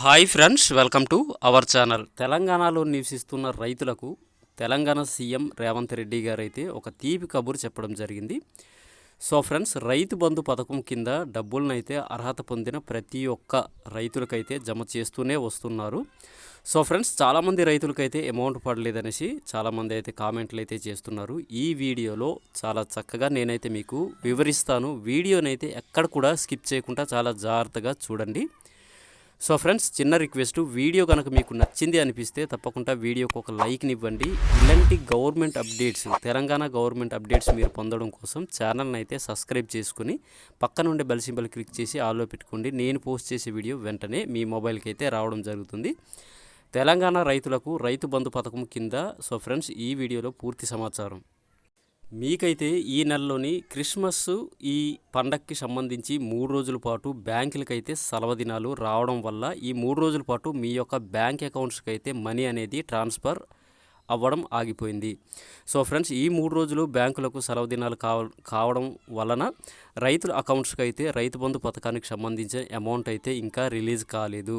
Hi friends welcome to our channel. తెలంగాణలో నివసిస్తున్న రైతులకు తెలంగాణ సీఎం రేవంత్ రెడ్డి గారు అయితే ఒక తీపి కబురు చెప్పడం జరిగింది. సో ఫ్రెండ్స్ రైతు బంధు పథకం కింద డబ్బులను అయితే అర్హత పొందిన ప్రతి ఒక్క రైతులకైతే జమ చేస్తూనే వస్తున్నారు. సో ఫ్రెండ్స్ చాలామంది రైతులకైతే అమౌంట్ పడలేదనేసి చాలామంది అయితే కామెంట్లు అయితే చేస్తున్నారు. ఈ వీడియోలో చాలా చక్కగా నేనైతే మీకు వివరిస్తాను. వీడియోనైతే ఎక్కడ కూడా స్కిప్ చేయకుండా చాలా జాగ్రత్తగా చూడండి. సో ఫ్రెండ్స్ చిన్న రిక్వెస్ట్ వీడియో కనుక మీకు నచ్చింది అనిపిస్తే తప్పకుండా వీడియోకి ఒక లైక్ని ఇవ్వండి. ఇలాంటి government updates Telangana government updates మీరు పొందడం కోసం ఛానల్ని అయితే సబ్స్క్రైబ్ చేసుకుని పక్కన ఉండే బెల్ సింబల్ క్లిక్ చేసి ఆల్లో పెట్టుకోండి. నేను పోస్ట్ చేసే వీడియో వెంటనే మీ మొబైల్కి అయితే రావడం జరుగుతుంది. తెలంగాణ రైతులకు రైతు బంధు పథకం కింద సో ఫ్రెండ్స్ ఈ వీడియోలో పూర్తి సమాచారం. మీకైతే ఈ నెలలోని క్రిస్మస్ ఈ పండక్కి సంబంధించి మూడు రోజుల పాటు బ్యాంకులకైతే సెలవు దినాలు రావడం వల్ల ఈ మూడు రోజుల పాటు మీ యొక్క బ్యాంక్ అకౌంట్స్కి అయితే మనీ అనేది ట్రాన్స్ఫర్ అవ్వడం ఆగిపోయింది. సో ఫ్రెండ్స్ ఈ మూడు రోజులు బ్యాంకులకు సెలవు దినాలు కావ కావడం వలన రైతుల అకౌంట్స్కి అయితే రైతు బంధు పథకానికి సంబంధించిన అమౌంట్ అయితే ఇంకా రిలీజ్ కాలేదు.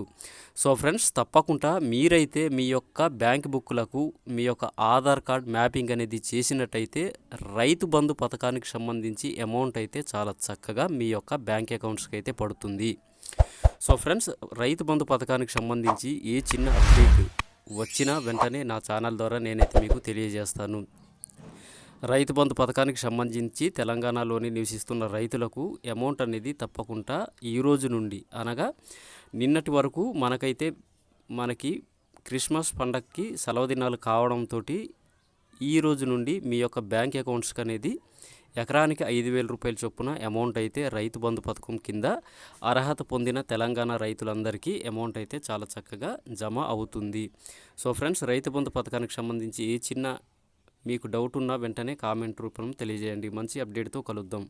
సో ఫ్రెండ్స్ తప్పకుండా మీరైతే మీ యొక్క బ్యాంక్ బుక్లకు మీ యొక్క ఆధార్ కార్డ్ మ్యాపింగ్ అనేది చేసినట్టయితే రైతు బంధు పథకానికి సంబంధించి అమౌంట్ అయితే చాలా చక్కగా మీ యొక్క బ్యాంక్ అకౌంట్స్కి అయితే పడుతుంది. సో ఫ్రెండ్స్ రైతు బంధు పథకానికి సంబంధించి ఏ చిన్న అప్డేట్ వచ్చిన వెంటనే నా ఛానల్ ద్వారా నేనైతే మీకు తెలియజేస్తాను. రైతు బంధు పథకానికి సంబంధించి తెలంగాణలోని నివసిస్తున్న రైతులకు అమౌంట్ అనేది తప్పకుండా ఈ రోజు నుండి అనగా నిన్నటి వరకు మనకైతే మనకి క్రిస్మస్ పండగకి సెలవు దినాలు కావడంతో ఈ రోజు నుండి మీ యొక్క బ్యాంక్ అకౌంట్స్కి అనేది ఎకరానికి ఐదు వేల రూపాయల చొప్పున అమౌంట్ అయితే రైతు బంధు పథకం కింద అర్హత పొందిన తెలంగాణ రైతులందరికీ అమౌంట్ అయితే చాలా చక్కగా జమ అవుతుంది. సో ఫ్రెండ్స్ రైతు బంధు పథకానికి సంబంధించి ఏ చిన్న మీకు డౌట్ ఉన్నా వెంటనే కామెంట్ రూపంలో తెలియజేయండి. మంచి అప్డేట్తో కలుద్దాం.